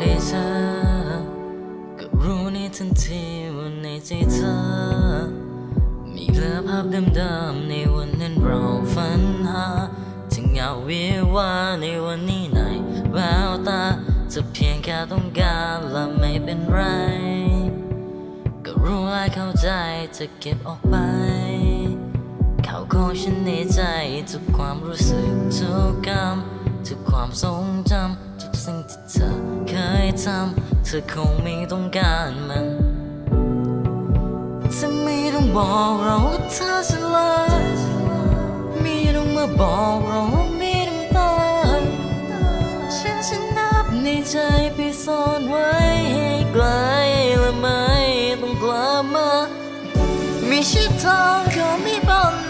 ได้เธอ ก็รู้ในทันทีว่าในใจเธอ มีเหลือภาพเดิมๆในวันนั้นเราฝันหาถึงเหงาวิวาในวันนี้ในแววตาจะเพียงแค่ต้องการและไม่เป็นไร ก็รู้และเข้าใจจะเก็บออกไปเขาของฉันในใจทุกความรู้สึกทุกคำทุกความทรงจำ สิ่งที่เธอเคยทำเธอคงไม่ต้องการมันจะไม่ต้องบอกเราว่าเธอจะลาไม่ต้องมาบอกเราว่ามีน้ำตาฉันฉันนับในใจไปซ่อนไว้ให้ไกลและไม่ต้องกลับมาไม่ใช่เธอก็ไม่เป็น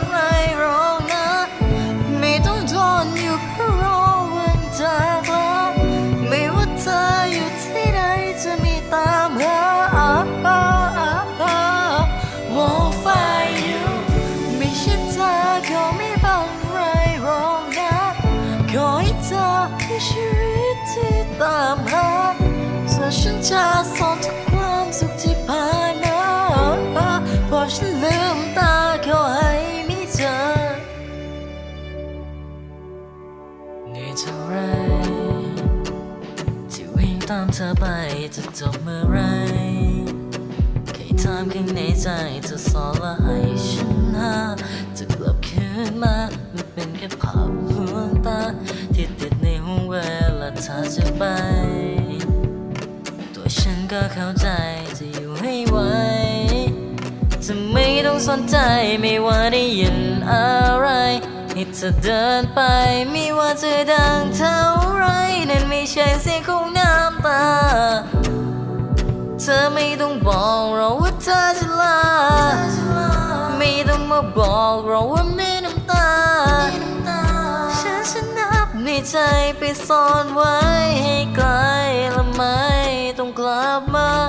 จะสอนทุกความสุขที่ผ่านมาเพอฉันลืมตาขอให้มีเธอเหนื่อยเท่าไรที่วิ่งตามเธอไปจะจบเมื่อไรแค่ถามข้างในใจเธอสอนและให้ฉันหาจะกลับคืนมามันเป็นแค่ภาพลวงตาที่ติดในหัวเวลาเธอจะไป ก็เข้าใจจะอยู่ให้ไหวจะไม่ต้องสนใจไม่ว่าได้ยินอะไรให้เธอเดินไปไม่ว่าจะดังเท่าไร นั่นไม่ใช่เสียงของน้ำตา เธอไม่ต้องบอกเราว่าเธอจะลา ไม่ต้องมาบอกเราว่ามีน้ำตา ฉันฉันนับในใจไปซ่อนไว้ให้ไกลละไม่ต้อง กลับมา